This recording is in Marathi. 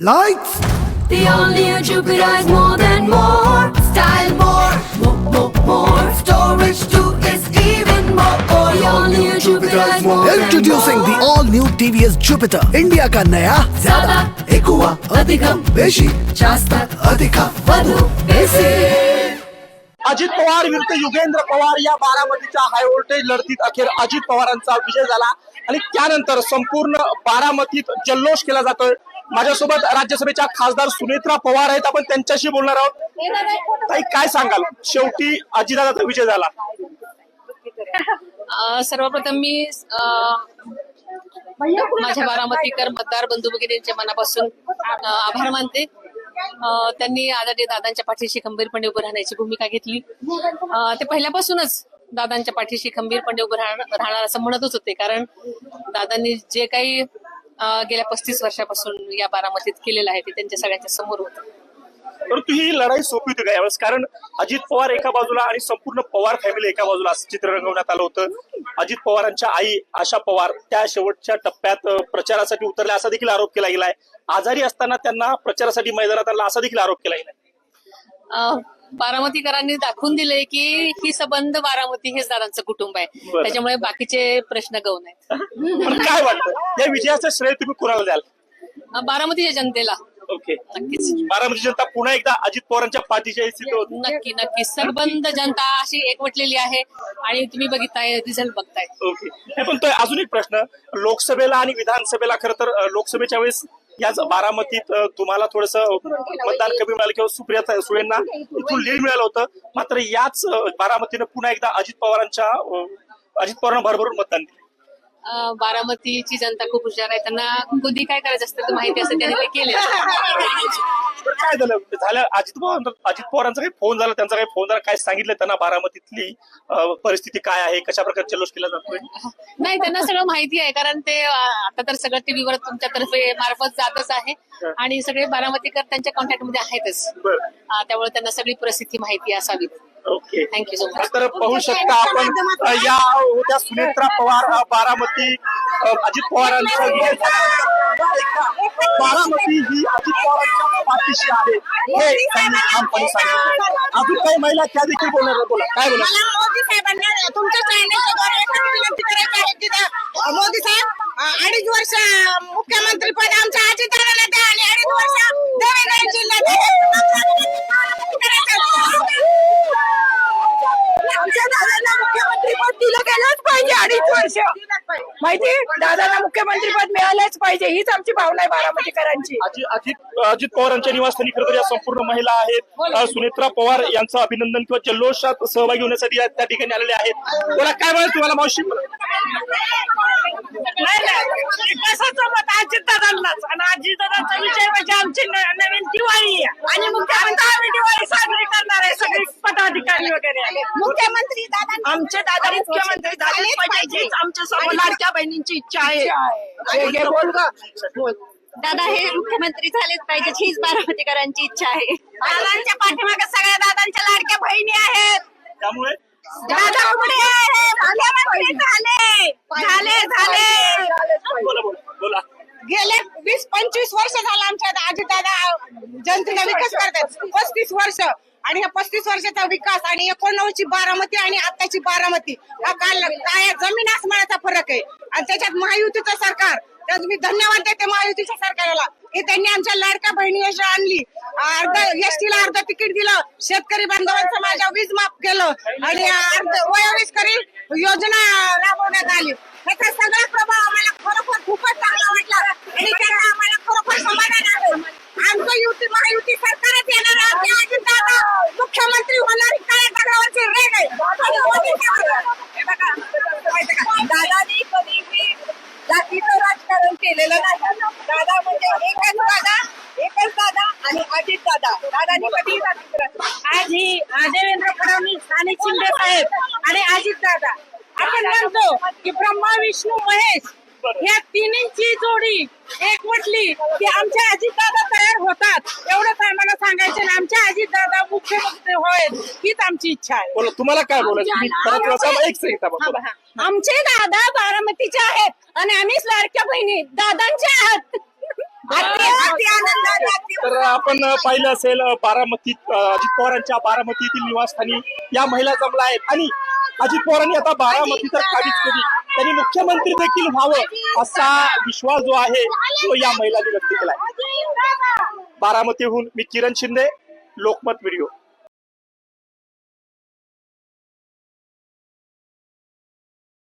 Lights, The all-new Jupiter is more than more. Style more, more, more, more. Storage too is even more. The all-new Jupiter is more than introducing the more. all-new TVS Jupiter, India का नया ज्यादा, एकुआ अधिकम, बेशी जास्त, अधिका वधू, बेसी. अजित पवार विरुद्ध युगेंद्र पवार या बारामतीच्या हाय व्होल्टेज लढतीत अखेर अजित पवारांचा विजय झाला आणि त्यानंतर संपूर्ण बारामतीत जल्लोष केला जातोय माझ्यासोबत राज्यसभेच्या खासदार सुनेत्रा पवार आहेत. आपण त्यांच्याशी बोलणार आहोत. ताई काय सांगाल? शेवटी अजितदादाचा विजय झाला. सर्वप्रथम मी माझ्या बारामतीकर मतदार बंधू भगिनींच्या मनापासून आभार मानते. त्यांनी आदरणीय दादांच्या पाठीशी खंबीरपणे उभं राहण्याची भूमिका घेतली. ते पहिल्यापासूनच दादांच्या पाठीशी खंबीरपणे उभं राहणार राहणार असं म्हणतच होते. कारण दादांनी जे काही गेल्या पस्तीस वर्षापासून या बारामतीत केलेलं आहे ते त्यांच्या सगळ्यांच्या समोर होतं. परंतु ही लढाई सोपी होती का यावेळेस? कारण अजित पवार एका बाजूला आणि संपूर्ण पवार फॅमिली एका बाजूला असं चित्र रंगवण्यात आलं होतं. अजित पवारांच्या आई आशा पवार त्या शेवटच्या टप्प्यात प्रचारासाठी उतरल्या असा देखील आरोप केला गेलाय. आजारी असताना त्यांना प्रचारासाठी मैदानात आणला असा देखील आरोप केला गेलाय. बारामतीकरांनी दाखवून दिले की ही संबंध बारामती हेच दादांचं कुटुंब आहे. बरं. त्याच्यामुळे बाकीचे प्रश्न गौण आहेत. पण काय वाटतं? या विजयाचं श्रेय तुम्ही कुणाला द्याल? अ, बारामतीच्या जनतेला. ओके. नक्कीच. बारामती जनता पुन्हा एकदा अजित पवारांच्या पाठीच्या स्थिती होती नक्की नक्की. सबंध जनता अशी एकवटलेली आहे आणि तुम्ही बघितताय रिझल्ट बघताय. ओके. हे पण तो अजून एक प्रश्न. लोकसभेला आणि विधानसभेला खरं तर अं, लोकसभेच्या वेळेस याच बारामतीत तुम्हाला थोडस मतदान कमी मिळालं किंवा सुप्रिया सुळेंना इथून लीड मिळालं होतं. मात्र याच बारामतीनं पुन्हा एकदा अजित पवारांच्या अजित पवारांना भरभरून मतदान दिलं. बारामतीची जनता खूप हुशार आहे. त्यांना कधी काय करायचं असतं माहिती असतं त्याने ते केले काय झालं? झालं अजित पवार अजित पवारांचा काही फोन झाला त्यांचा काही फोन झाला काय सांगितलं त्यांना बारामतीतली परिस्थिती काय आहे कशा प्रकारे जल्लोष केला जातोय? नाही त्यांना सगळं माहिती आहे कारण ते आता तर सगळं टीव्हीवर तुमच्यातर्फे मार्फत जातच आहे आणि सगळे बारामतीकर त्यांच्या कॉन्टॅक्टमध्ये आहेतच त्यामुळे त्यांना सगळी परिस्थिती माहिती असावी. ओके. थँक्यू सो मच तर पाहू शकता आपण या होत्या सुनेत्रा पवार बारामती अजित पवारांचा विजय झाला. बारामती ही अजित पवारांच्या पाठीशी आहे हे त्यांनी ठामपणे सांगितलं अजून काही महिला त्या देखील बोलणार आहेत. बोला काय बोला मला मोदी साहेबांना तुमच्या चॅनलच्या द्वारे एकच विनंती करायची आहे की त्या- मोदी साहेब अं, अडीच वर्ष मुख्यमंत्री पद आमच्या अजितदादाला द्या आणि अडीच वर्ष देवेंद्र जिल्ह्यात आमच्या दादांना मुख्यमंत्री पद दिलं गेलंच पाहिजे अडीच वर्ष. माहिती? दादांना मुख्यमंत्री पद मिळालंच पाहिजे. हीच आमची भावना आहे बारामतीकरांची. अजित अजित पवारांच्या निवासस्थानी खरं तर या संपूर्ण महिला आहेत. सुनेत्रा पवार यांचं अभिनंदन किंवा जल्लोषात सहभागी होण्यासाठी या- त्या ठिकाणी आलेले आहेत. बोला काय म्हणा तुम्हाला मावशी? नाही अजितदादांनाच आणि अजितदादांचा विजय म्हणजे आमची न- नवीन दिवाळी आहे. आणि मुख्यमंत्री आम्ही दिवाळी साजरी करणार आहे. सगळे पदाधिकारी वगैरे मुख्यमंत्री दादा आमचे दादा मुख्यमंत्री झालेच पाहिजे. हीच आमच्या सर्व लाडक्या बहिणींची इच्छा आहे. हे बोल. दादा हे मुख्यमंत्री झालेच पाहिजे. हीच बारामतीकरांची इच्छा आहे. दादांच्या पाठीमागे सगळ्या दादांच्या लाडक्या बहिणी आहेत. त्यामुळे दादा पुढे आहे. मुख्यमंत्री झाले झाले झाले बोला बोला बोला गेले वीस पंचवीस वर्ष झालं आमच्या अजितदादा जनतेचा विकास करतात. पस्तीस वर्ष. आणि ह्या पस्तीस वर्षाचा विकास आणि एकोणनव्वदची बारामती आणि आताची बारामती हा काल काय जमीन आसमानाचा फरक आहे. आणि त्याच्यात महायुतीचं सरकार त्यात मी धन्यवाद देते महायुतीच्या सरकारला. की त्यांनी आमच्या लाडक्या बहिणी योजना आणली. अर्ध एसटीला अर्ध तिकीट दिलं. शेतकरी बांधवांचं माझ्या वीज माफ केलं. आणि अर्ध वयोविस्करी योजना राबवण्यात आली. त्याचा सगळा प्रभाव आम्हाला खरोखर खूपच चांगला वाटला आणि त्याचा आम्हाला खरोखर समाधान आहे आमचं युती महायुती सरकारच येणार आहे आमचे अजितदादा मुख्यमंत्री होणार ही काळ्या दगडावरची रेग आहे आणि मोदी साहेब- हे बघा, माहिती का? दादानी कधीही जातीचं राजकारण केलेलं नाही. दादा म्हणजे एकच दादा एकच दादा आणि अजित दादा. दादानी कधीही जातीचं राजकारण- आज ही देवेंद्र फडणवीस आणि शिंदे साहेब आणि अजित दादा. आपण म्हणतो की ब्रह्मा विष्णू महेश या तिन्हींची जोडी एक म्हटली की आमच्या अजितदादा तयार होतात. एवढंच आम्हाला सांगायचं आमच्या अजितदादा मुख्यमंत्री होईल हीच आमची इच्छा आहे. बोला तुम्हाला काय बोलायचं. आमचे दादा बारामतीचे आहेत आणि आम्हीच लाडक्या बहिणी दादांचे आहात. तर आपण पाहिलं असेल बारामतीत अजित पवारांच्या बारामतीतील निवासस्थानी या महिला जमल्या आहेत. आणि अजित पवारांनी आता बारामती तर काढीच केली. त्यांनी मुख्यमंत्री देखील व्हावं असा विश्वास जो आहे तो या महिलांनी व्यक्त केलाय. बारामतीहून मी किरण शिंदे लोकमत व्हिडिओ.